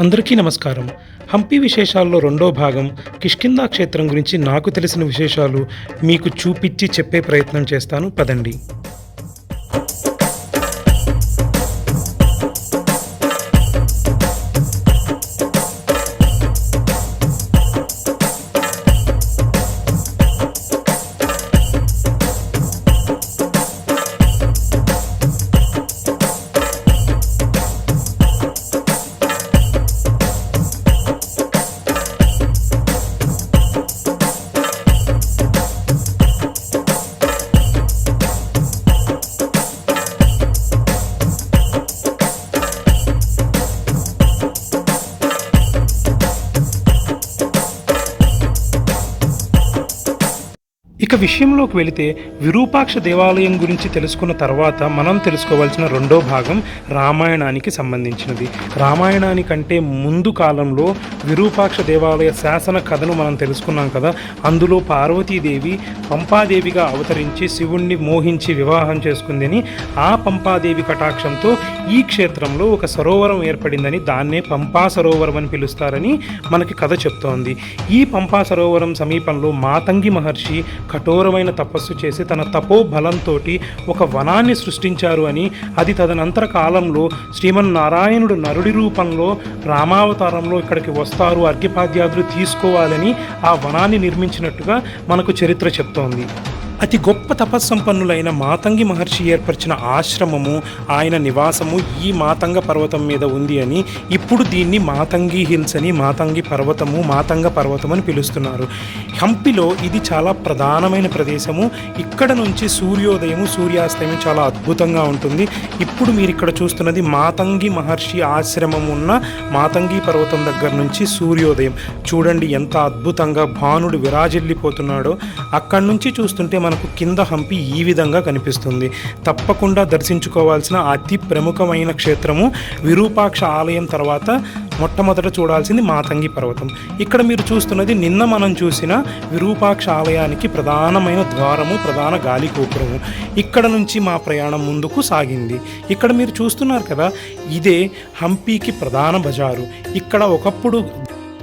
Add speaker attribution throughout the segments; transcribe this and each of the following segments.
Speaker 1: అందరికీ నమస్కారం. హంపి విశేషాల్లో రెండో భాగం కిష్కిందా క్షేత్రం గురించి నాకు తెలిసిన విశేషాలు మీకు చూపించి చెప్పే ప్రయత్నం చేస్తాను. పదండి. ఇక విషయంలోకి వెళితే విరూపాక్ష దేవాలయం గురించి తెలుసుకున్న తర్వాత మనం తెలుసుకోవాల్సిన రెండో భాగం రామాయణానికి సంబంధించినది. రామాయణానికంటే ముందు కాలంలో విరూపాక్ష దేవాలయ శాసన కథను మనం తెలుసుకున్నాం కదా. అందులో పార్వతీదేవి పంపాదేవిగా అవతరించి శివుణ్ణి మోహించి వివాహం చేసుకుందని ఆ పంపాదేవి కటాక్షంతో ఈ క్షేత్రంలో ఒక సరోవరం ఏర్పడిందని దాన్నే పంపా సరోవరం అని పిలుస్తారని మనకి కథ చెప్తోంది. ఈ పంపా సరోవరం సమీపంలో మాతంగి మహర్షి కఠోరమైన తపస్సు చేసి తన తపో బలంతో ఒక వనాన్ని సృష్టించారు అని అది తదనంతర కాలంలో శ్రీమన్నారాయణుడు నరుడి రూపంలో రామావతారంలో ఇక్కడికి వస్తారు అర్ఘ్యపాద్యాదులు తీసుకోవాలని ఆ వనాన్ని నిర్మించినట్టుగా మనకు చరిత్ర చెప్తోంది. అతి గొప్ప తపస్సంపన్నులైన మాతంగి మహర్షి ఏర్పరిచిన ఆశ్రమము ఆయన నివాసము ఈ మాతంగ పర్వతం మీద ఉంది అని ఇప్పుడు దీన్ని మాతంగి హిల్స్ అని మాతంగి పర్వతము మాతంగ పర్వతం అని పిలుస్తున్నారు. హంపిలో ఇది చాలా ప్రధానమైన ప్రదేశము. ఇక్కడ నుంచి సూర్యోదయము సూర్యాస్తయం చాలా అద్భుతంగా ఉంటుంది. ఇప్పుడు మీరు ఇక్కడ చూస్తున్నది మాతంగి మహర్షి ఆశ్రమం ఉన్న మాతంగి పర్వతం దగ్గర నుంచి సూర్యోదయం. చూడండి ఎంత అద్భుతంగా భానుడు విరాజిల్లిపోతున్నాడో. అక్కడి నుంచి చూస్తుంటే మనకు కింద హంపి ఈ విధంగా కనిపిస్తుంది. తప్పకుండా దర్శించుకోవాల్సిన అతి ప్రముఖమైన క్షేత్రము విరూపాక్ష ఆలయం తర్వాత మొట్టమొదట చూడాల్సింది మాతంగి పర్వతం. ఇక్కడ మీరు చూస్తున్నది నిన్న మనం చూసిన విరూపాక్ష ఆలయానికి ప్రధానమైన ద్వారము ప్రధాన గాలి గోపురము. ఇక్కడ నుంచి మా ప్రయాణం ముందుకు సాగింది. ఇక్కడ మీరు చూస్తున్నారు కదా ఇదే హంపీకి ప్రధాన బజారు. ఇక్కడ ఒకప్పుడు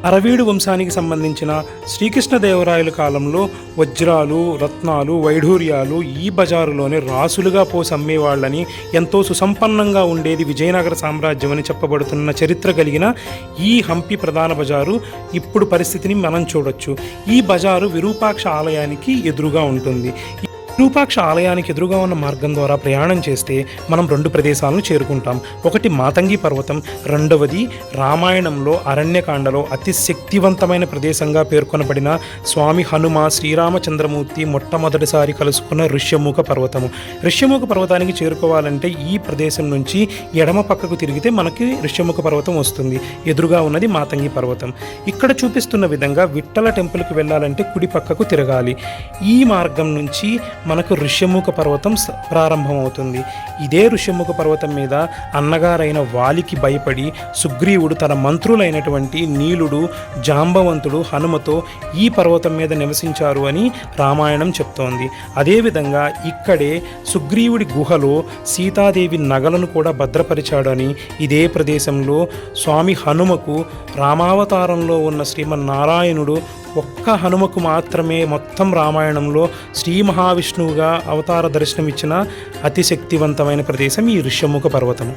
Speaker 1: అరవీడు వంశానికి సంబంధించిన శ్రీకృష్ణదేవరాయల కాలంలో వజ్రాలు రత్నాలు వైఢూర్యాలు ఈ బజారులోనే రాసులుగా పోసి అమ్మేవాళ్ళని ఎంతో సుసంపన్నంగా ఉండేది విజయనగర సామ్రాజ్యం అని చెప్పబడుతున్న చరిత్ర కలిగిన ఈ హంపి ప్రధాన బజారు ఇప్పుడు పరిస్థితిని మనం చూడొచ్చు. ఈ బజారు విరూపాక్ష ఆలయానికి ఎదురుగా ఉంటుంది. విరూపాక్ష ఆలయానికి ఎదురుగా ఉన్న మార్గం ద్వారా ప్రయాణం చేస్తే మనం రెండు ప్రదేశాలను చేరుకుంటాం. ఒకటి మాతంగి పర్వతం రెండవది రామాయణంలో అరణ్యకాండలో అతి శక్తివంతమైన ప్రదేశంగా పేర్కొనబడిన స్వామి హనుమ శ్రీరామచంద్రమూర్తి మొట్టమొదటిసారి కలుసుకున్న ఋష్యముఖ పర్వతము. ఋష్యముఖ పర్వతానికి చేరుకోవాలంటే ఈ ప్రదేశం నుంచి ఎడమ పక్కకు తిరిగితే మనకి ఋష్యముఖ పర్వతం వస్తుంది. ఎదురుగా ఉన్నది మాతంగి పర్వతం. ఇక్కడ చూపిస్తున్న విధంగా విట్టల టెంపుల్కి వెళ్ళాలంటే కుడి పక్కకు తిరగాలి. ఈ మార్గం నుంచి మనకు ఋష్యముఖ పర్వతం ప్రారంభమవుతుంది. ఇదే ఋష్యముఖ పర్వతం మీద అన్నగారైన వాలికి భయపడి సుగ్రీవుడు తన మంత్రులైనటువంటి నీలుడు జాంబవంతుడు హనుమతో ఈ పర్వతం మీద నివసించారు అని రామాయణం చెప్తోంది. అదేవిధంగా ఇక్కడే సుగ్రీవుడి గుహలో సీతాదేవి నగలను కూడా భద్రపరిచాడని ఇదే ప్రదేశంలో స్వామి హనుమకు రామావతారంలో ఉన్న శ్రీమన్నారాయణుడు ఒక్క హనుమకు మాత్రమే మొత్తం రామాయణంలో శ్రీ మహావిష్ణువుగా అవతార దర్శనమిచ్చిన అతి శక్తివంతమైన ప్రదేశం ఈ ఋష్యముఖ పర్వతము.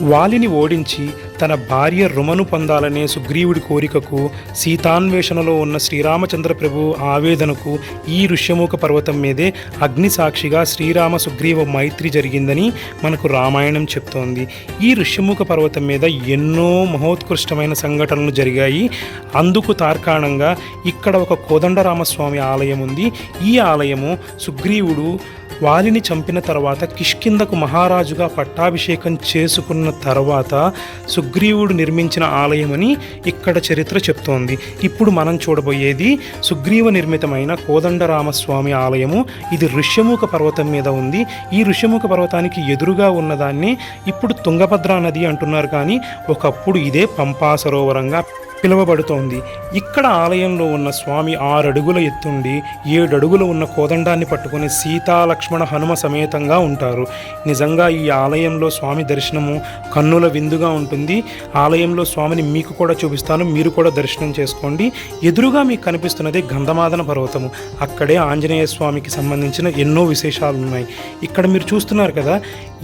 Speaker 1: వాలిని ఓడించి తన భార్య రుమను పొందాలనే సుగ్రీవుడి కోరికకు సీతాన్వేషణలో ఉన్న శ్రీరామచంద్ర ప్రభు ఆవేదనకు ఈ ఋష్యముఖ పర్వతం మీదే అగ్ని సాక్షిగా శ్రీరామ సుగ్రీవ మైత్రి జరిగిందని మనకు రామాయణం చెప్తోంది. ఈ ఋష్యముఖ పర్వతం మీద ఎన్నో మహోత్కృష్టమైన సంఘటనలు జరిగాయి. అందుకు తార్కాణంగా ఇక్కడ ఒక కోదండరామస్వామి ఆలయం ఉంది. ఈ ఆలయము సుగ్రీవుడు వాలిని చంపిన తర్వాత కిష్కిందకు మహారాజుగా పట్టాభిషేకం చేసుకున్న తర్వాత సుగ్రీవుడు నిర్మించిన ఆలయమని ఇక్కడ చరిత్ర చెప్తోంది. ఇప్పుడు మనం చూడబోయేది సుగ్రీవ నిర్మితమైన కోదండరామస్వామి ఆలయము. ఇది ఋష్యముఖ పర్వతం మీద ఉంది. ఈ ఋష్యముఖ పర్వతానికి ఎదురుగా ఉన్నదాన్ని ఇప్పుడు తుంగభద్రా నది అంటున్నారు కానీ ఒకప్పుడు ఇదే పంపా సరోవరంగా పిలువబడుతోంది. ఇక్కడ ఆలయంలో ఉన్న స్వామి ఆరు అడుగుల ఎత్తుండి ఏడు అడుగులు ఉన్న కోదండాన్ని పట్టుకుని సీతా లక్ష్మణ హనుమ సమేతంగా ఉంటారు. నిజంగా ఈ ఆలయంలో స్వామి దర్శనము కన్నుల విందుగా ఉంటుంది. ఆలయంలో స్వామిని మీకు కూడా చూపిస్తాను మీరు కూడా దర్శనం చేసుకోండి. ఎదురుగా మీకు కనిపిస్తున్నది గంధమాదన పర్వతము. అక్కడే ఆంజనేయ స్వామికి సంబంధించిన ఎన్నో విశేషాలు ఉన్నాయి ఇక్కడ మీరు చూస్తున్నారు కదా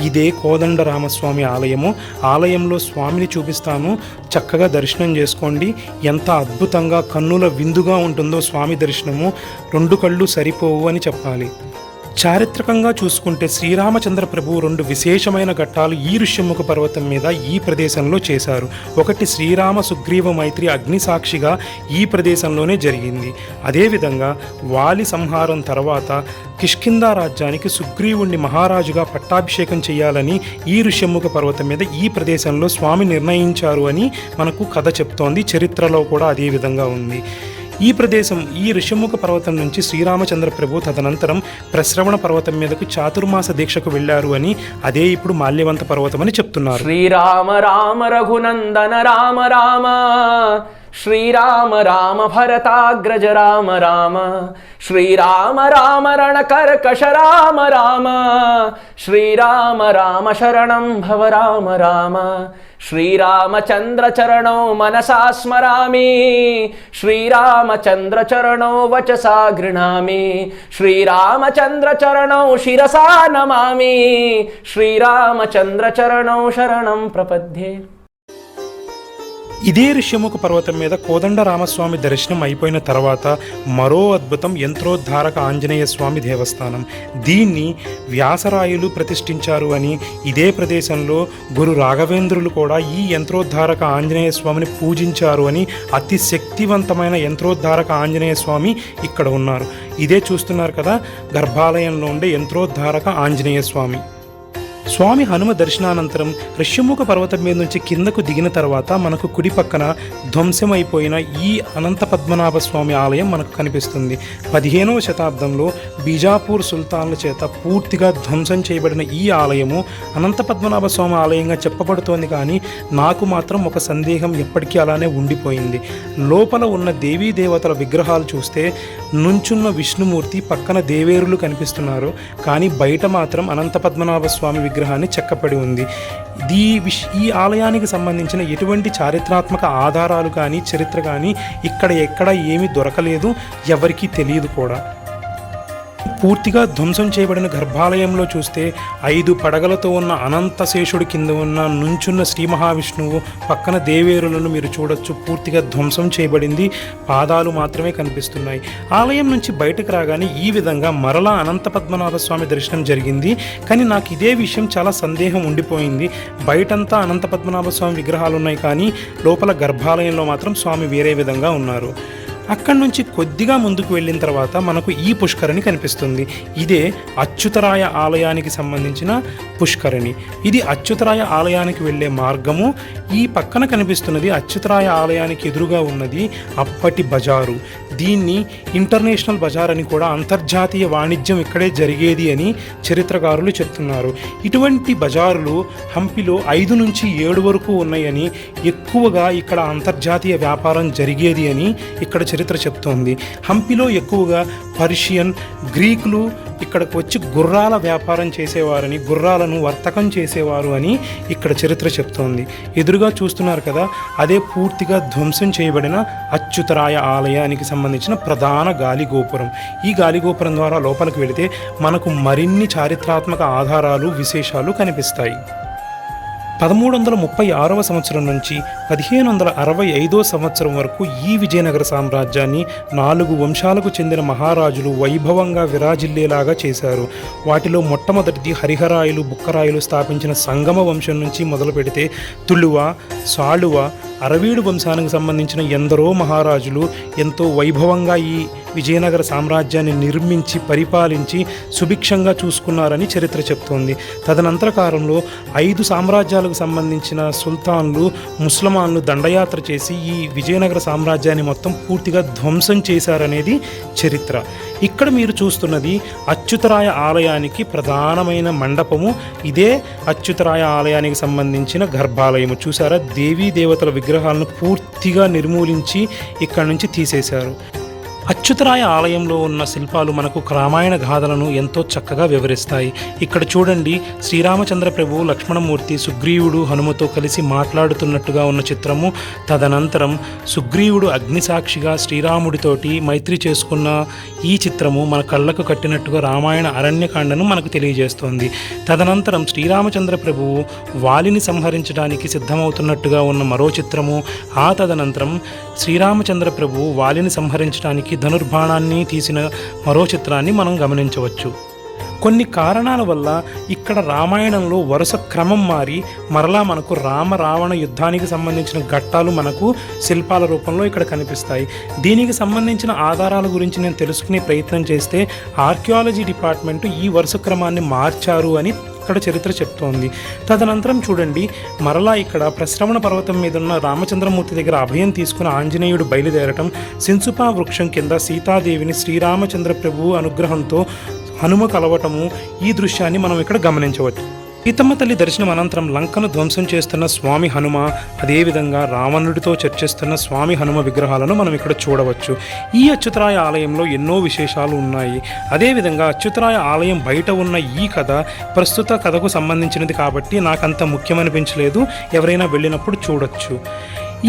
Speaker 1: ఇదే కోదండ రామస్వామి ఆలయము. ఆలయంలో స్వామిని చూపిస్తాను. చక్కగా దర్శనం చేసుకోండి. ఎంత అద్భుతంగా కన్నుల విందుగా ఉంటుందో స్వామి దర్శనము. రెండు కళ్ళు సరిపోవు అని చెప్పాలి. చారిత్రకంగా చూసుకుంటే శ్రీరామచంద్ర ప్రభు రెండు విశేషమైన ఘట్టాలు ఈ ఋష్యముఖ పర్వతం మీద ఈ ప్రదేశంలో చేశారు. ఒకటి శ్రీరామ సుగ్రీవ మైత్రి అగ్నిసాక్షిగా ఈ ప్రదేశంలోనే జరిగింది. అదేవిధంగా వాలి సంహారం తర్వాత కిష్కిందా రాజ్యానికి సుగ్రీవుణ్ణి మహారాజుగా పట్టాభిషేకం చేయాలని ఈ ఋష్యముఖ పర్వతం మీద ఈ ప్రదేశంలో స్వామి నిర్ణయించారు అని మనకు కథ చెప్తోంది. చరిత్రలో కూడా అదే విధంగా ఉంది. ఈ ప్రదేశం ఈ ఋషముఖ పర్వతం నుంచి శ్రీరామచంద్ర ప్రభు తదనంతరం ప్రశ్రవణ పర్వతం మీదకు చాతుర్మాస దీక్షకు వెళ్ళారు అని అదే ఇప్పుడు మాల్యవంత పర్వతం అని చెప్తున్నారు.
Speaker 2: శ్రీరామ రామ రఘునందన రామ రామ. శ్రీరామ రామ భరతాగ్రజ రామ రామ శ్రీరామ రామ రణకర్కశ రామ రామ శ్రీరామ రామ శరణం భవ రామ రామ శ్రీరామచంద్ర చరణౌ మనసా స్మరామి శ్రీరామచంద్ర చరణౌ వచసా గృణామి శ్రీరామచంద్ర చరణౌ శిరసా నమామి
Speaker 1: ఇదే ఋష్యముఖ పర్వతం మీద కోదండ రామస్వామి దర్శనం అయిపోయిన తర్వాత మరో అద్భుతం యంత్రోద్ధారక ఆంజనేయ స్వామి దేవస్థానం. దీన్ని వ్యాసరాయులు ప్రతిష్ఠించారు అని ఇదే ప్రదేశంలో గురు రాఘవేంద్రులు కూడా ఈ యంత్రోద్ధారక ఆంజనేయ స్వామిని పూజించారు అని అతి శక్తివంతమైన యంత్రోద్ధారక ఆంజనేయ స్వామి ఇక్కడ ఉన్నారు. ఇదే చూస్తున్నారు కదా గర్భాలయంలో ఉండే యంత్రోద్ధారక ఆంజనేయ స్వామి. స్వామి హనుమ దర్శనానంతరం ఋష్యముఖ పర్వతం మీద నుంచి కిందకు దిగిన తర్వాత మనకు కుడి పక్కన ధ్వంసమైపోయిన ఈ అనంత పద్మనాభ స్వామి ఆలయం మనకు కనిపిస్తుంది. పదిహేనవ శతాబ్దంలో బీజాపూర్ సుల్తాన్ల చేత పూర్తిగా ధ్వంసం చేయబడిన ఈ ఆలయము అనంత పద్మనాభ స్వామి ఆలయంగా చెప్పబడుతోంది కానీ నాకు మాత్రం ఒక సందేహం ఎప్పటికీ అలానే ఉండిపోయింది. లోపల ఉన్న దేవీ దేవతల విగ్రహాలు చూస్తే నుంచున్న విష్ణుమూర్తి పక్కన దేవేరులు కనిపిస్తున్నారు. కానీ బయట మాత్రం అనంత పద్మనాభ స్వామి విగ్రహాన్ని చెక్కపడి ఉంది. దీ విష్ ఈ ఆలయానికి సంబంధించిన ఎటువంటి చారిత్రాత్మక ఆధారాలు కానీ చరిత్ర కానీ ఇక్కడ ఎక్కడ ఏమీ దొరకలేదు. ఎవరికీ తెలియదు కూడా. పూర్తిగా ధ్వంసం చేయబడిన గర్భాలయంలో చూస్తే ఐదు పడగలతో ఉన్న అనంత శేషుడి కింద ఉన్న నుంచున్న శ్రీ మహావిష్ణువు పక్కన దేవేరులను మీరు చూడొచ్చు. పూర్తిగా ధ్వంసం చేయబడింది. పాదాలు మాత్రమే కనిపిస్తున్నాయి. ఆలయం నుంచి బయటకు రాగానే ఈ విధంగా మరలా అనంత పద్మనాభ స్వామి దర్శనం జరిగింది. కానీ నాకు ఇదే విషయం చాలా సందేహం ఉండిపోయింది. బయటంతా అనంత పద్మనాభ స్వామి విగ్రహాలు ఉన్నాయి కానీ లోపల గర్భాలయంలో మాత్రం స్వామి వేరే విధంగా ఉన్నారు. అక్కడి నుంచి కొద్దిగా ముందుకు వెళ్ళిన తర్వాత మనకు ఈ పుష్కరిణి కనిపిస్తుంది. ఇదే అచ్యుతరాయ ఆలయానికి సంబంధించిన పుష్కరిణి. ఇది అచ్యుతరాయ ఆలయానికి వెళ్ళే మార్గము. ఈ పక్కన కనిపిస్తున్నది అచ్యుతరాయ ఆలయానికి ఎదురుగా ఉన్నది అప్పటి బజారు. దీన్ని ఇంటర్నేషనల్ బజార్ అని కూడా అంతర్జాతీయ వాణిజ్యం ఇక్కడే జరిగేది అని చరిత్రకారులు చెప్తున్నారు. ఇటువంటి బజారులు హంపిలో ఐదు నుంచి ఏడు వరకు ఉన్నాయని ఎక్కువగా ఇక్కడ అంతర్జాతీయ వ్యాపారం జరిగేది అని ఇక్కడ చరిత్ర చెప్తోంది. హంపిలో ఎక్కువగా పర్షియన్ గ్రీకులు ఇక్కడికి వచ్చి గుర్రాల వ్యాపారం చేసేవారని గుర్రాలను వర్తకం చేసేవారు అని ఇక్కడ చరిత్ర చెప్తోంది. ఎదురుగా చూస్తున్నారు కదా అదే పూర్తిగా ధ్వంసం చేయబడిన అచ్యుతరాయ ఆలయానికి సంబంధించిన ప్రధాన గాలి గోపురం ఈ గాలి గోపురం ద్వారా లోపలికి వెళితే మనకు మరిన్ని చారిత్రాత్మక ఆధారాలు విశేషాలు కనిపిస్తాయి. పదమూడు వందల ముప్పై ఆరవ సంవత్సరం నుంచి పదిహేను వందల అరవై ఐదో సంవత్సరం వరకు ఈ విజయనగర సామ్రాజ్యాన్ని నాలుగు వంశాలకు చెందిన మహారాజులు వైభవంగా విరాజిల్లేలాగా చేశారు. వాటిలో మొట్టమొదటిది హరిహరాయులు బుక్కరాయులు స్థాపించిన సంగమ వంశం నుంచి మొదలు పెడితే తుళువ సాళువ అరవీడు వంశానికి సంబంధించిన ఎందరో మహారాజులు ఎంతో వైభవంగా ఈ విజయనగర సామ్రాజ్యాన్ని నిర్మించి పరిపాలించి సుభిక్షంగా చూసుకున్నారని చరిత్ర చెప్తోంది. తదనంతర కాలంలో ఐదు సామ్రాజ్యాలకు సంబంధించిన సుల్తాన్లు ముస్లమాన్లు దండయాత్ర చేసి ఈ విజయనగర సామ్రాజ్యాన్ని మొత్తం పూర్తిగా ధ్వంసం చేశారనేది చరిత్ర. ఇక్కడ మీరు చూస్తున్నది అచ్యుతరాయ ఆలయానికి ప్రధానమైన మండపము. ఇదే అచ్యుతరాయ ఆలయానికి సంబంధించిన గర్భాలయము. చూసారా దేవీ దేవతల విగ్రహాలను పూర్తిగా నిర్మూలించి ఇక్కడ నుంచి తీసేశారు. అచ్యుతరాయ ఆలయంలో ఉన్న శిల్పాలు మనకు రామాయణ గాథలను ఎంతో చక్కగా వివరిస్తాయి. ఇక్కడ చూడండి శ్రీరామచంద్ర ప్రభు లక్ష్మణమూర్తి సుగ్రీవుడు హనుమతో కలిసి మాట్లాడుతున్నట్టుగా ఉన్న చిత్రము. తదనంతరం సుగ్రీవుడు అగ్నిసాక్షిగా శ్రీరాముడితోటి మైత్రి చేసుకున్న ఈ చిత్రము మన కళ్ళకు కట్టినట్టుగా రామాయణ అరణ్యకాండను మనకు తెలియజేస్తోంది. తదనంతరం శ్రీరామచంద్ర ప్రభువు వాలిని సంహరించడానికి సిద్ధమవుతున్నట్టుగా ఉన్న మరో చిత్రము. ఆ తదనంతరం శ్రీరామచంద్ర ప్రభువు వాలిని సంహరించడానికి ధనుర్బాణాన్ని తీసిన మరో చిత్రాన్ని మనం గమనించవచ్చు. కొన్ని కారణాల వల్ల ఇక్కడ రామాయణంలో వరుస క్రమం మారి మరలా మనకు రామ రావణ యుద్ధానికి సంబంధించిన ఘట్టాలు మనకు శిల్పాల రూపంలో ఇక్కడ కనిపిస్తాయి. దీనికి సంబంధించిన ఆధారాల గురించి నేను తెలుసుకునే ప్రయత్నం చేస్తే ఆర్కియాలజీ డిపార్ట్మెంట్ ఈ వరుస క్రమాన్ని మార్చారు అని ఇక్కడ చరిత్ర చెప్తోంది. తదనంతరం చూడండి మరలా ఇక్కడ ప్రశ్రవణ పర్వతం మీద ఉన్న రామచంద్రమూర్తి దగ్గర అభయం తీసుకుని ఆంజనేయుడు బయలుదేరటం సిన్సుపా వృక్షం కింద సీతాదేవిని శ్రీరామచంద్ర ప్రభువు అనుగ్రహంతో హనుమ కలవటము ఈ దృశ్యాన్ని మనం ఇక్కడ గమనించవచ్చు. సీతమ్మ తల్లి దర్శనం అనంతరం లంకను ధ్వంసం చేస్తున్న స్వామి హనుమ అదేవిధంగా రావణుడితో చర్చిస్తున్న స్వామి హనుమ విగ్రహాలను మనం ఇక్కడ చూడవచ్చు. ఈ అచ్యుతరాయ ఆలయంలో ఎన్నో విశేషాలు ఉన్నాయి. అదేవిధంగా అచ్యుతరాయ ఆలయం బయట ఉన్న ఈ కథ ప్రస్తుత కథకు సంబంధించినది కాబట్టి నాకంత ముఖ్యమనిపించలేదు. ఎవరైనా వెళ్ళినప్పుడు చూడొచ్చు.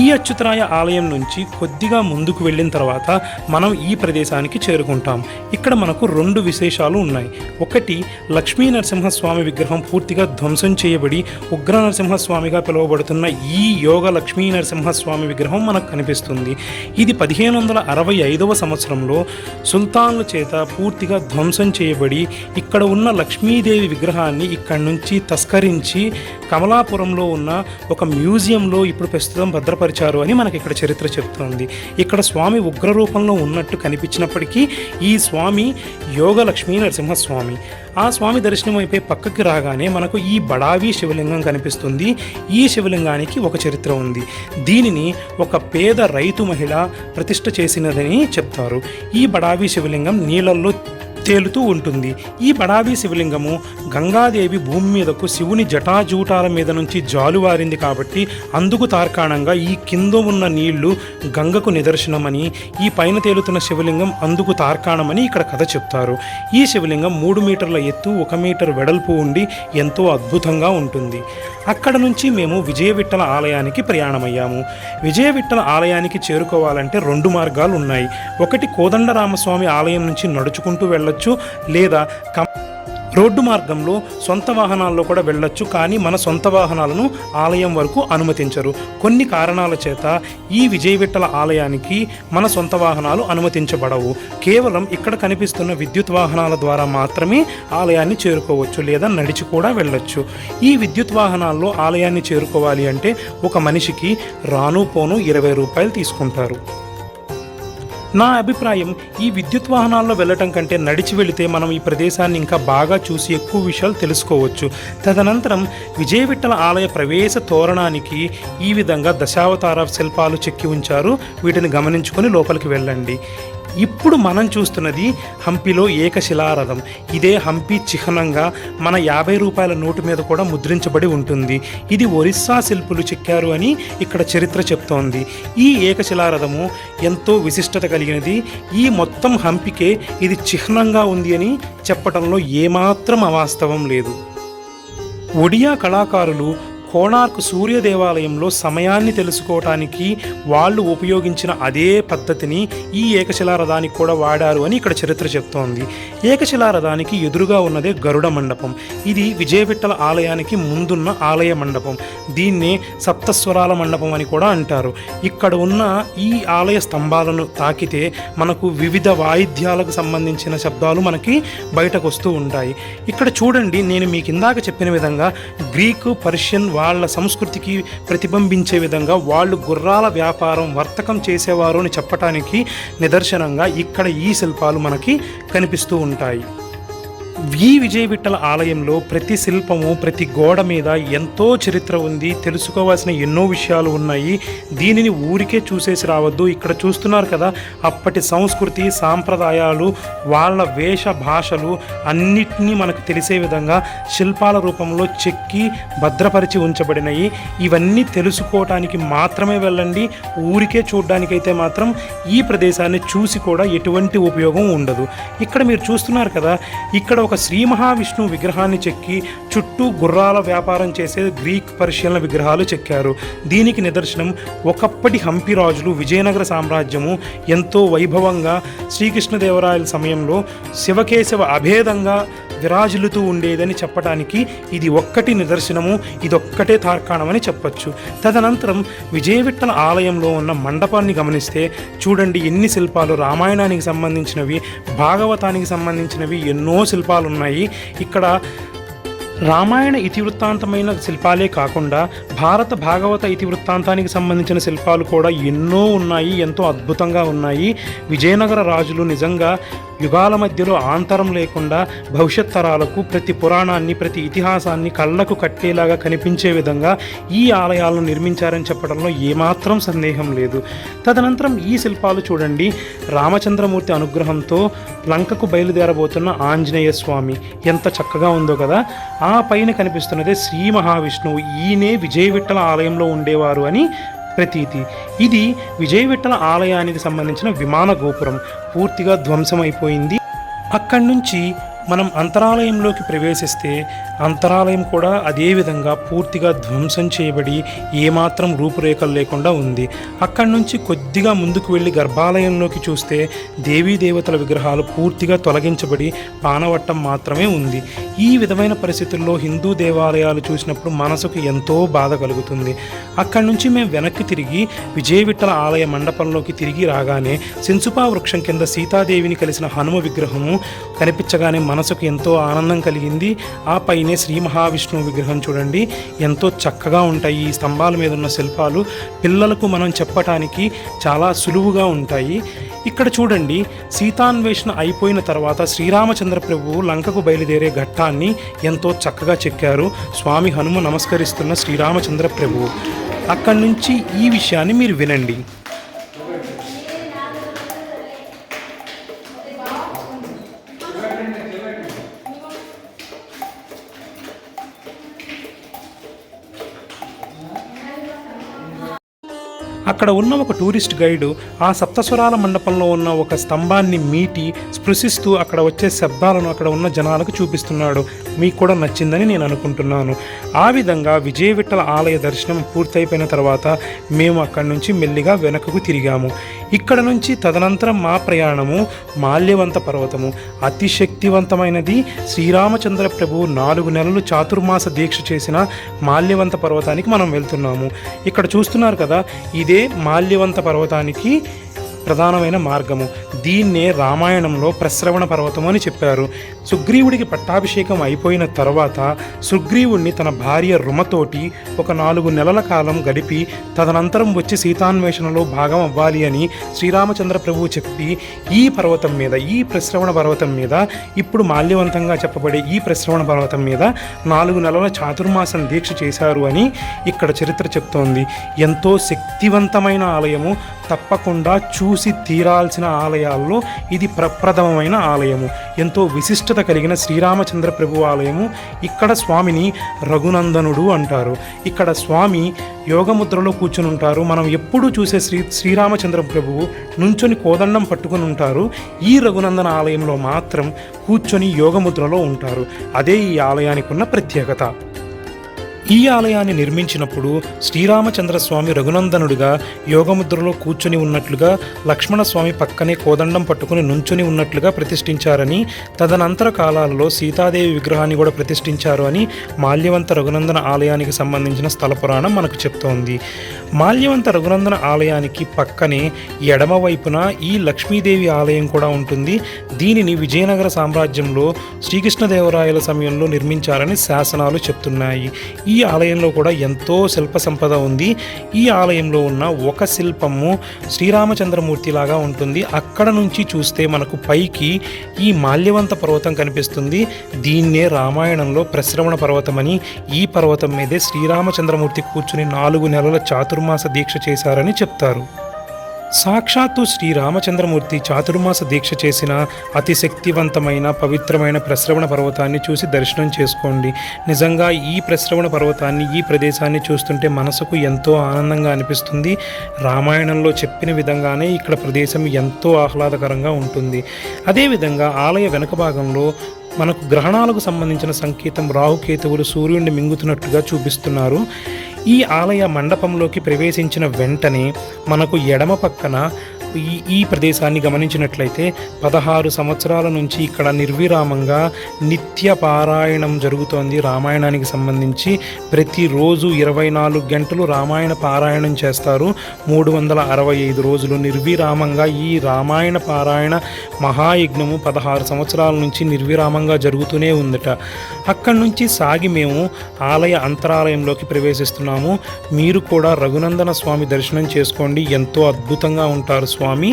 Speaker 1: ఈ అచ్యుతరాయ ఆలయం నుంచి కొద్దిగా ముందుకు వెళ్ళిన తర్వాత మనం ఈ ప్రదేశానికి చేరుకుంటాం. ఇక్కడ మనకు రెండు విశేషాలు ఉన్నాయి. ఒకటి లక్ష్మీ నరసింహస్వామి విగ్రహం పూర్తిగా ధ్వంసం చేయబడి ఉగ్ర నరసింహస్వామిగా పిలువబడుతున్న ఈ యోగ లక్ష్మీ నరసింహస్వామి విగ్రహం మనకు కనిపిస్తుంది. ఇది పదిహేను వందల అరవై ఐదవ సంవత్సరంలో సుల్తాన్ల చేత పూర్తిగా ధ్వంసం చేయబడి ఇక్కడ ఉన్న లక్ష్మీదేవి విగ్రహాన్ని ఇక్కడి నుంచి తస్కరించి కమలాపురంలో ఉన్న ఒక మ్యూజియంలో ఇప్పుడు ప్రస్తుతం భద్రపరిచారు అని మనకి ఇక్కడ చరిత్ర చెప్తోంది. ఇక్కడ స్వామి ఉగ్ర రూపంలో ఉన్నట్టు కనిపించినప్పటికీ ఈ స్వామి యోగ లక్ష్మీ నరసింహస్వామి. ఆ స్వామి దర్శనం అయిపోయి పక్కకి రాగానే మనకు ఈ బడావి శివలింగం కనిపిస్తుంది. ఈ శివలింగానికి ఒక చరిత్ర ఉంది. దీనిని ఒక పేద రైతు మహిళ ప్రతిష్ట చేసినదని చెప్తారు. ఈ బడావి శివలింగం నీళ్ళల్లో తేలుతూ ఉంటుంది. ఈ బడావి శివలింగము గంగాదేవి భూమి మీదకు శివుని జటాజూటాల మీద నుంచి జాలువారింది కాబట్టి అందుకు తార్కాణంగా ఈ కింద ఉన్న నీళ్ళు గంగకు నిదర్శనమని ఈ పైన తేలుతున్న శివలింగం అందుకు తార్కాణమని ఇక్కడ కథ చెప్తారు. ఈ శివలింగం మూడు మీటర్ల ఎత్తు ఒక మీటర్ వెడల్పు ఉండి ఎంతో అద్భుతంగా ఉంటుంది. అక్కడ నుంచి మేము విజయవిట్టల ఆలయానికి ప్రయాణమయ్యాము. విజయవిట్టల ఆలయానికి చేరుకోవాలంటే రెండు మార్గాలు ఉన్నాయి. ఒకటి కోదండరామస్వామి ఆలయం నుంచి నడుచుకుంటూ వెళ్ళొచ్చు లేదా కం రోడ్డు మార్గంలో సొంత వాహనాల్లో కూడా వెళ్ళొచ్చు కానీ మన సొంత వాహనాలను ఆలయం వరకు అనుమతించరు. కొన్ని కారణాల చేత ఈ విజయవిట్టల ఆలయానికి మన సొంత వాహనాలు అనుమతించబడవు. కేవలం ఇక్కడ కనిపిస్తున్న విద్యుత్ వాహనాల ద్వారా మాత్రమే ఆలయాన్ని చేరుకోవచ్చు లేదా నడిచి కూడా వెళ్ళొచ్చు. ఈ విద్యుత్ వాహనాల్లో ఆలయాన్ని చేరుకోవాలి అంటే ఒక మనిషికి రాను పోను ఇరవై రూపాయలు తీసుకుంటారు. నా అభిప్రాయం ఈ విద్యుత్ వాహనాల్లో వెళ్ళటం కంటే నడిచి వెళితే మనం ఈ ప్రదేశాన్ని ఇంకా బాగా చూసి ఎక్కువ విషయాలు తెలుసుకోవచ్చు. తదనంతరం విజయవిట్టల ఆలయ ప్రవేశ తోరణానికి ఈ విధంగా దశావతార శిల్పాలు చెక్కి ఉంచారు. వీటిని గమనించుకొని లోపలికి వెళ్ళండి. ఇప్పుడు మనం చూస్తున్నది హంపిలో ఏకశిలారథం. ఇదే హంపి చిహ్నంగా మన యాభై రూపాయల నోటు మీద కూడా ముద్రించబడి ఉంటుంది. ఇది ఒరిస్సా శిల్పులు చెక్కారు అని ఇక్కడ చరిత్ర చెప్తోంది. ఈ ఏకశిలారథము ఎంతో విశిష్టత కలిగినది. ఈ మొత్తం హంపికే ఇది చిహ్నంగా ఉంది అని చెప్పటంలో ఏమాత్రం అవాస్తవం లేదు. ఒడియా కళాకారులు కోణార్క్ సూర్య దేవాలయంలో సమయాన్ని తెలుసుకోవటానికి వాళ్ళు ఉపయోగించిన అదే పద్ధతిని ఈ ఏకశిలారథానికి కూడా వాడారు అని ఇక్కడ చరిత్ర చెప్తోంది. ఏకశిలారథానికి ఎదురుగా ఉన్నదే గరుడ మండపం. ఇది విజయవిట్టల ఆలయానికి ముందున్న ఆలయ మండపం. దీన్నే సప్తస్వరాల మండపం అని కూడా అంటారు. ఇక్కడ ఉన్న ఈ ఆలయ స్తంభాలను తాకితే మనకు వివిధ వాయిద్యాలకు సంబంధించిన శబ్దాలు మనకి బయటకు వస్తూ ఉంటాయి. ఇక్కడ చూడండి నేను మీకు ఇందాక చెప్పిన విధంగా గ్రీకు పర్షియన్ వాళ్ళ సంస్కృతికి ప్రతిబింబించే విధంగా వాళ్ళు గుర్రాల వ్యాపారం వర్తకం చేసేవారు అని చెప్పటానికి నిదర్శనంగా ఇక్కడ ఈ శిల్పాలు మనకి కనిపిస్తూ ఉంటాయి. ఈ విజయ విఠల ఆలయంలో ప్రతి శిల్పము ప్రతి గోడ మీద ఎంతో చరిత్ర ఉంది. తెలుసుకోవాల్సిన ఎన్నో విషయాలు ఉన్నాయి. దీనిని ఊరికే చూసేసి రావద్దు. ఇక్కడ చూస్తున్నారు కదా అప్పటి సంస్కృతి సాంప్రదాయాలు వాళ్ళ వేష భాషలు అన్నిటినీ మనకు తెలిసే విధంగా శిల్పాల రూపంలో చెక్కి భద్రపరిచి ఉంచబడినవి ఇవన్నీ తెలుసుకోవటానికి మాత్రమే వెళ్ళండి. ఊరికే చూడడానికైతే మాత్రం ఈ ప్రదేశాన్ని చూసి కూడా ఎటువంటి ఉపయోగం ఉండదు. ఇక్కడ మీరు చూస్తున్నారు కదా ఇక్కడ ఒక శ్రీ మహావిష్ణు విగ్రహాన్ని చెక్కి చుట్టూ గుర్రాల వ్యాపారం చేసే గ్రీక్ పరిశీలన విగ్రహాలు చెక్కారు. దీనికి నిదర్శనం ఒకప్పటి హంపి రాజులు విజయనగర సామ్రాజ్యము ఎంతో వైభవంగా శ్రీకృష్ణదేవరాయల సమయంలో శివకేశవ అభేదంగా విరాజులుతూ ఉండేదని చెప్పడానికి ఇది ఒక్కటి నిదర్శనము ఇదొక్కటే తార్కాణమని చెప్పొచ్చు. తదనంతరం విజయవిట్టల ఆలయంలో ఉన్న మండపాన్ని గమనిస్తే చూడండి ఎన్ని శిల్పాలు రామాయణానికి సంబంధించినవి భాగవతానికి సంబంధించినవి ఎన్నో శిల్పాలు ఉన్నాయి ఇక్కడ రామాయణ ఇతివృత్తాంతమైన శిల్పాలే కాకుండా భారత భాగవత ఇతివృత్త ప్రాంతానికి సంబంధించిన శిల్పాలు కూడా ఎన్నో ఉన్నాయి ఎంతో అద్భుతంగా ఉన్నాయి. విజయనగర రాజులు నిజంగా యుగాల మధ్యలో ఆంతరం లేకుండా భవిష్యత్ తరాలకు ప్రతి పురాణాన్ని ప్రతి ఇతిహాసాన్ని కళ్ళకు కట్టేలాగా కనిపించే విధంగా ఈ ఆలయాలను నిర్మించారని చెప్పడంలో ఏమాత్రం సందేహం లేదు. తదనంతరం ఈ శిల్పాలు చూడండి. రామచంద్రమూర్తి అనుగ్రహంతో లంకకు బయలుదేరబోతున్న ఆంజనేయ స్వామి. ఎంత చక్కగా ఉందో కదా. ఆ పైన కనిపిస్తున్నదే శ్రీ మహావిష్ణువు. ఈయనే విజయ విఠల ఆలయంలో ఉండేవారు. అని ప్రతీతి. ఇది విజయ విఠల ఆలయానికి సంబంధించిన విమాన గోపురం. పూర్తిగా ధ్వంసమైపోయింది. అక్కడి నుంచి మనం అంతరాలయంలోకి ప్రవేశిస్తే అంతరాలయం కూడా అదే విధంగా పూర్తిగా ధ్వంసం చేయబడి ఏమాత్రం రూపురేఖలు లేకుండా ఉంది. అక్కడి నుంచి కొద్దిగా ముందుకు వెళ్ళి గర్భాలయంలోకి చూస్తే దేవీ దేవతల విగ్రహాలు పూర్తిగా తొలగించబడి పానవట్టం మాత్రమే ఉంది. ఈ విధమైన పరిస్థితుల్లో హిందూ దేవాలయాలు చూసినప్పుడు మనసుకు ఎంతో బాధ కలుగుతుంది. అక్కడి నుంచి మేము వెనక్కి తిరిగి విజయవిఠల ఆలయ మండపంలోకి తిరిగి రాగానే సెన్సుపా వృక్షం కింద సీతాదేవిని కలిసిన హనుమ విగ్రహము కనిపించగానే మనసుకు ఎంతో ఆనందం కలిగింది. ఆ పైనే శ్రీ మహావిష్ణువు విగ్రహం చూడండి. ఎంతో చక్కగా ఉంటాయి ఈ స్తంభాల మీద ఉన్న శిల్పాలు. పిల్లలకు మనం చెప్పటానికి చాలా సులువుగా ఉంటాయి. ఇక్కడ చూడండి సీతాన్వేషణ అయిపోయిన తర్వాత శ్రీరామచంద్ర ప్రభువు లంకకు బయలుదేరే ఘట్టాన్ని ఎంతో చక్కగా చెక్కారు. స్వామి హనుమ నమస్కరిస్తున్న శ్రీరామచంద్ర ప్రభువు. అక్కడి నుంచి ఈ విషయాన్ని మీరు వినండి. అక్కడ ఉన్న ఒక టూరిస్ట్ గైడు ఆ సప్తస్వరాల మండపంలో ఉన్న ఒక స్తంభాన్ని మీటి స్పృశిస్తూ అక్కడ వచ్చే శబ్దాలను అక్కడ ఉన్న జనాలకు చూపిస్తున్నాడు. మీకు కూడా నచ్చిందని నేను అనుకుంటున్నాను. ఆ విధంగా విజయ విఠల ఆలయ దర్శనం పూర్తయిపోయిన తర్వాత మేము అక్కడి నుంచి మెల్లిగా వెనకకు తిరిగాము. ఇక్కడ నుంచి తదనంతరం మా ప్రయాణము మాల్యవంత పర్వతము. అతి శక్తివంతమైనది శ్రీరామచంద్ర ప్రభు నాలుగు నెలలు చాతుర్మాస దీక్ష చేసిన మాల్యవంత పర్వతానికి మనం వెళ్తున్నాము. ఇక్కడ చూస్తున్నారు కదా ఇదే మాల్యవంత పర్వతానికి ప్రధానమైన మార్గము. దీన్నే రామాయణంలో ప్రశ్రవణ పర్వతం అని చెప్పారు. సుగ్రీవుడికి పట్టాభిషేకం అయిపోయిన తర్వాత సుగ్రీవుణ్ణి తన భార్య రుమతోటి ఒక నాలుగు నెలల కాలం గడిపి తదనంతరం వచ్చి సీతాన్వేషణలో భాగం అవ్వాలి అని శ్రీరామచంద్ర ప్రభువు చెప్పి ఈ పర్వతం మీద ఈ ప్రశ్రవణ పర్వతం మీద ఇప్పుడు మాల్యవంతంగా చెప్పబడే ఈ ప్రశ్రవణ పర్వతం మీద నాలుగు నెలల చాతుర్మాసం దీక్ష చేశారు అని ఇక్కడ చరిత్ర చెప్తోంది. ఎంతో శక్తివంతమైన ఆలయము తప్పకుండా చూసి తీరాల్సిన ఆలయాల్లో ఇది ప్రప్రథమమైన ఆలయము. ఎంతో విశిష్టత కలిగిన శ్రీరామచంద్ర ప్రభు ఆలయము ఇక్కడ స్వామిని రఘునందనుడు అంటారు. ఇక్కడ స్వామి యోగముద్రలో కూర్చుని ఉంటారు. మనం ఎప్పుడూ చూసే శ్రీ శ్రీరామచంద్ర ప్రభువు నుంచొని కోదండం పట్టుకుని ఉంటారు. ఈ రఘునందన ఆలయంలో మాత్రం కూర్చొని యోగముద్రలో ఉంటారు. అదే ఈ ఆలయానికి ఉన్న ప్రత్యేకత. ఈ ఆలయాన్ని నిర్మించినప్పుడు శ్రీరామచంద్ర స్వామి రఘునందనుడిగా యోగముద్రలో కూర్చుని ఉన్నట్లుగా లక్ష్మణస్వామి పక్కనే కోదండం పట్టుకుని నుంచుని ఉన్నట్లుగా ప్రతిష్ఠించారని తదనంతర కాలాలలో సీతాదేవి విగ్రహాన్ని కూడా ప్రతిష్ఠించారు అని మాల్యవంత రఘునందన ఆలయానికి సంబంధించిన స్థల పురాణం మనకు చెప్తోంది. మాల్యవంత రఘునందన ఆలయానికి పక్కనే ఎడమవైపున ఈ లక్ష్మీదేవి ఆలయం కూడా ఉంటుంది. దీనిని విజయనగర సామ్రాజ్యంలో శ్రీకృష్ణదేవరాయల సమయంలో నిర్మించారని శాసనాలు చెప్తున్నాయి. ఈ ఈ ఆలయంలో కూడా ఎంతో శిల్ప సంపద ఉంది. ఈ ఆలయంలో ఉన్న ఒక శిల్పము శ్రీరామచంద్రమూర్తి లాగా ఉంటుంది. అక్కడ నుంచి చూస్తే మనకు పైకి ఈ మాల్యవంత పర్వతం కనిపిస్తుంది. దీన్నే రామాయణంలో ప్రశ్రవణ పర్వతమని ఈ పర్వతం మీదే శ్రీరామచంద్రమూర్తి కూర్చుని నాలుగు నెలల చాతుర్మాస దీక్ష చేశారని చెప్తారు. సాక్షాత్తు శ్రీ రామచంద్రమూర్తి చాతుర్మాస దీక్ష చేసిన అతి శక్తివంతమైన పవిత్రమైన ప్రశ్రవణ పర్వతాన్ని చూసి దర్శనం చేసుకోండి. నిజంగా ఈ ప్రశ్రవణ పర్వతాన్ని ఈ ప్రదేశాన్ని చూస్తుంటే మనసుకు ఎంతో ఆనందంగా అనిపిస్తుంది. రామాయణంలో చెప్పిన విధంగానే ఇక్కడ ప్రదేశం ఎంతో ఆహ్లాదకరంగా ఉంటుంది. అదేవిధంగా ఆలయ వెనుక భాగంలో మనకు గ్రహణాలకు సంబంధించిన సంకేతం రాహుకేతువులు సూర్యుడిని మింగుతున్నట్టుగా చూపిస్తున్నారు. ఈ ఆలయ మండపంలోకి ప్రవేశించిన వెంటనే మనకు ఎడమ పక్కన ఈ ఈ ప్రదేశాన్ని గమనించినట్లయితే పదహారు సంవత్సరాల నుంచి ఇక్కడ నిర్విరామంగా నిత్య పారాయణం జరుగుతోంది. రామాయణానికి సంబంధించి ప్రతిరోజు ఇరవై నాలుగు గంటలు రామాయణ పారాయణం చేస్తారు. మూడు వందల అరవై ఐదు రోజులు నిర్విరామంగా ఈ రామాయణ పారాయణ మహాయజ్ఞము పదహారు సంవత్సరాల నుంచి నిర్విరామంగా జరుగుతూనే ఉందట. అక్కడి నుంచి సాగి మేము ఆలయ అంతరాలయంలోకి ప్రవేశిస్తున్నాము. మీరు కూడా రఘునందన స్వామి దర్శనం చేసుకోండి. ఎంతో అద్భుతంగా ఉంటారు స్వామి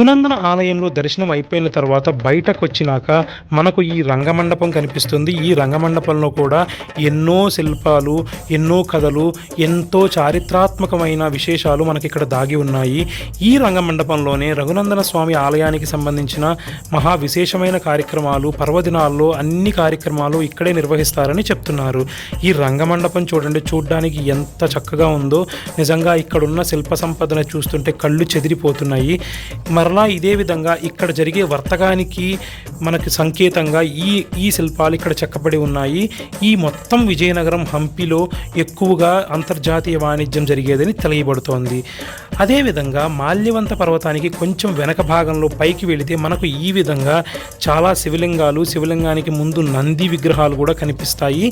Speaker 1: రఘునందన ఆలయంలో దర్శనం అయిపోయిన తర్వాత బయటకు వచ్చినాక మనకు ఈ రంగమండపం కనిపిస్తుంది. ఈ రంగమండపంలో కూడా ఎన్నో శిల్పాలు ఎన్నో కథలు ఎంతో చారిత్రాత్మకమైన విశేషాలు మనకి ఇక్కడ దాగి ఉన్నాయి. ఈ రంగమండపంలోనే రఘునందన స్వామి ఆలయానికి సంబంధించిన మహా విశేషమైన కార్యక్రమాలు పర్వదినాల్లో అన్ని కార్యక్రమాలు ఇక్కడే నిర్వహిస్తారని చెప్తున్నారు. ఈ రంగమండపం చూడండి చూడడానికి ఎంత చక్కగా ఉందో. నిజంగా ఇక్కడున్న శిల్ప సంపదను చూస్తుంటే కళ్ళు చెదిరిపోతున్నాయి. మరలా ఇదే విధంగా ఇక్కడ జరిగే వర్తకానికి మనకి సంకేతంగా ఈ ఈ శిల్పాలు ఇక్కడ చెక్కబడి ఉన్నాయి. ఈ మొత్తం విజయనగరం హంపిలో ఎక్కువగా అంతర్జాతీయ వాణిజ్యం జరిగేదని తెలియబడుతోంది. అదేవిధంగా మాల్యవంత పర్వతానికి కొంచెం వెనక భాగంలో పైకి వెళితే మనకు ఈ విధంగా చాలా శివలింగాలు శివలింగానికి ముందు నంది విగ్రహాలు కూడా కనిపిస్తాయి.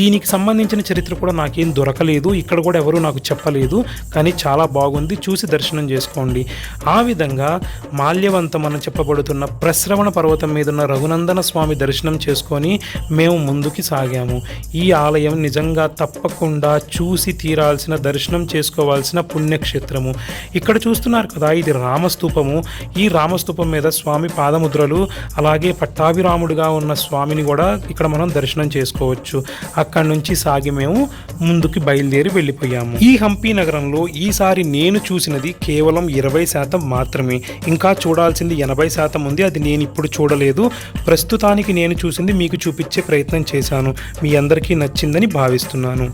Speaker 1: దీనికి సంబంధించిన చరిత్ర కూడా నాకేం దొరకలేదు. ఇక్కడ కూడా ఎవరూ నాకు చెప్పలేదు. కానీ చాలా బాగుంది. చూసి దర్శనం చేసుకోండి. ఆ విధంగా మాల్యవంతం అని చెప్పబడుతున్న ప్రశ్రవణ పర్వతం మీదున్న రఘునందన స్వామి దర్శనం చేసుకొని మేము ముందుకి సాగాము. ఈ ఆలయం నిజంగా తప్పకుండా చూసి తీరాల్సిన దర్శనం చేసుకోవాల్సిన పుణ్యక్షేత్రము. ఇక్కడ చూస్తున్నారు కదా ఇది రామస్తూపము. ఈ రామస్తూపం మీద స్వామి పాదముద్రలు అలాగే పట్టాభిరాముడిగా ఉన్న స్వామిని కూడా ఇక్కడ మనం దర్శనం చేసుకోవచ్చు. అక్కడి నుంచి సాగి మేము ముందుకు బయలుదేరి వెళ్ళిపోయాము. ఈ హంపి నగరంలో ఈసారి నేను చూసినది కేవలం ఇరవై శాతం మాత్రమే. ఇంకా చూడాల్సింది ఎనభై శాతం ఉంది అది నేను ఇప్పుడు చూడలేదు. ప్రస్తుతానికి నేను చూసింది మీకు చూపించే ప్రయత్నం చేశాను. మీ అందరికీ నచ్చిందని భావిస్తున్నాను.